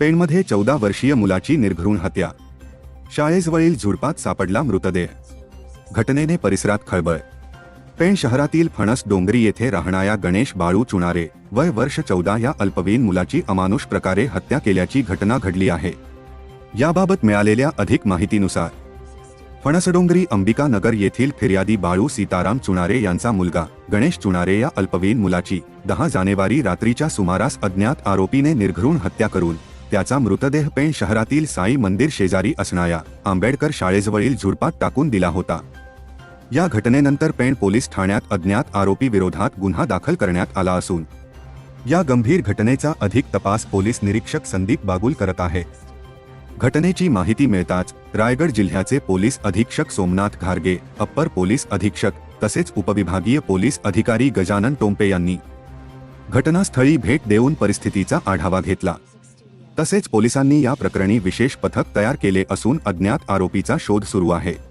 पेणमध्ये चौदा वर्षीय मुलाची निर्घृण हत्या. शाळेजवळील झुडपात सापडला मृतदेह. घटनेने परिसरात खळबळ. पेण शहरातील फणस डोंगरी येथे राहणाऱ्या गणेश बाळू चुणारे वय वर्ष चौदा या अल्पवयीन मुलाची अमानुष प्रकारे हत्या केल्याची घटना घडली आहे. याबाबत मिळालेल्या अधिक माहितीनुसार फणसडोंगरी अंबिका नगर येथील फिर्यादी बाळू सीताराम चुणारे यांचा मुलगा गणेश चुणारे या अल्पवयीन मुलाची दहा जानेवारी रात्रीच्या सुमारास अज्ञात आरोपीने निर्घरून हत्या करून त्याचा मृतदेह पेण शहरातील साई मंदिर शेजारी असणाऱ्या आंबेडकर शाळेजवळील झुडपात टाकून दिला होता. या घटनेनंतर पेण पोलीस ठाण्यात अज्ञात आरोपी विरोधात गुन्हा दाखल करण्यात आला असून या गंभीर घटनेचा अधिक तपास पोलीस निरीक्षक संदीप बागुल करत आहेत घटनेची माहिती मिळताच रायगड जिल्ह्याचे पोलीस अधीक्षक सोमनाथ घारगे अप्पर पोलीस अधीक्षक तसेच उपविभागीय पोलीस अधिकारी गजानन टोंपे यांनी घटनास्थळी भेट देऊन परिस्थितीचा आढावा घेतला. तसेच पोलिसांनी या प्रकरणी विशेष पथक तयार केले असून अज्ञात आरोपीचा शोध सुरू आहे.